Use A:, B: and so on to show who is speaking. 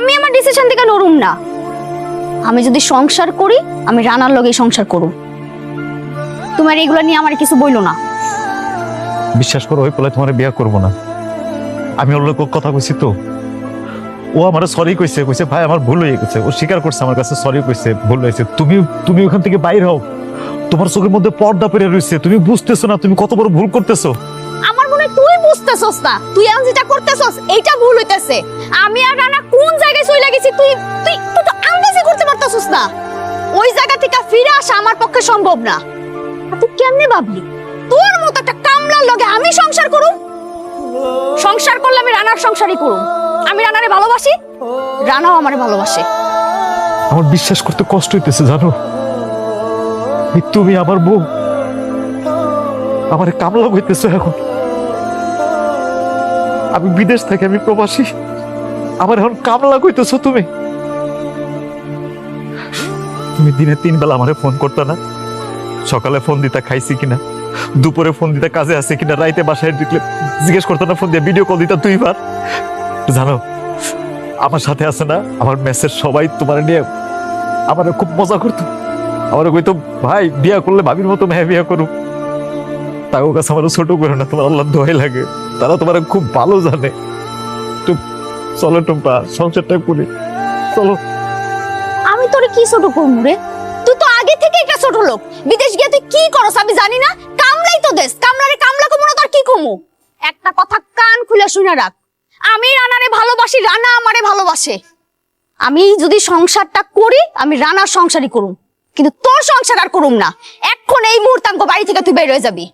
A: আমি আমার ডিসিশন থেকে নড়ুম না। আমি যদি সংসার করি আমি রানার লগে সংসার করুম। তোমার এগুলো নিয়ে আমার কিছু বইলো না।
B: বিশ্বাস করো ওই পোলায় তোমার বিয়ে করব না। আমি ওর লোক কথা কইছি তো। ও আমার সরি কইছে কইছে ভাই আমার ভুল হয়ে গেছে। ও স্বীকার করছে আমার কাছে সরি কইছে ভুল হয়েছে। তুমি তুমি ওখান থেকে বাইর হও। তোমার চোখের মধ্যে পর্দা পেরে রয়েছে তুমি বুঝতেছো না তুমি কত বড় ভুল করতেছো।
A: আমার মনে হয় তুই বুঝতেছস না। তুই এখন যেটা করতেছস এইটা ভুল হইতেছে। আমি আর রানা কোন গেছি, তুই তুই তুই তো আন্দাজই করতে পারতাছস না। ওই জায়গা থেকে ফিরে আসা আমার পক্ষে সম্ভব না। তুই কেমনে ভাবলি? তোর মতো একটা কামলার লগে আমি সংসার করুম? সংসার করলে আমি রানার সংসারই করুম। আমি রানারে ভালোবাসি, রানাও আমারে ভালোবাসে।
B: আমার বিশ্বাস করতে কষ্ট হইতেছে, জানো? তুমি আমার বউ। আমার কামলা হইতেছো এখন। আমি বিদেশ থেকে আমি প্রবাসী। আমার এখন কামলা কইতেছো তুমি? তুমি দিনে তিন বেলা আমারে ফোন করতে না? সকালে ফোন দিতা খাইছি কিনা? দুপুরে ফোন দিতা কাজে আছে কিনা? রাইতে বাসায় ঢুকলে জিজ্ঞেস করতো না, ফোন দিয়ে ভিডিও কল দিতা দুইবার। জানো, আমার সাথে আছে না, আমার মেসেজ সবাই তোমার নিয়ে আমার খুব মজা করতো। আমার কইতো, ভাই, বিয়া করলে ভাবির মতো মেয়ে বিয়া করু। তাও কাছে আমার ছোট করে না, তোমার আল্লাহ দোয়াই লাগে। তারা তোমার খুব ভালো জানে। তো চলো টুম্পা, সংসারটা করি। চলো।
A: আমি তোরে কি ছোট করব রে? তুই তো আগে থেকে একটা ছোট লোক। বিদেশ গিয়ে তুই কি করস আমি জানি না। কামলাই তো দেশ। কামলারে কামলা কমু না তোর কি কমু একটা কথা কান খুলে শুনে রাখ। আমি রানারে ভালোবাসি, রানা আমারে ভালোবাসে। আমি যদি সংসারটা করি, আমি রানার সংসারই করুম। কিন্তু তোর সংসার আর করুম না। এখন এই মুহূর্তে আমাকে বাড়ি থেকে তুই বের হয়ে যাবি।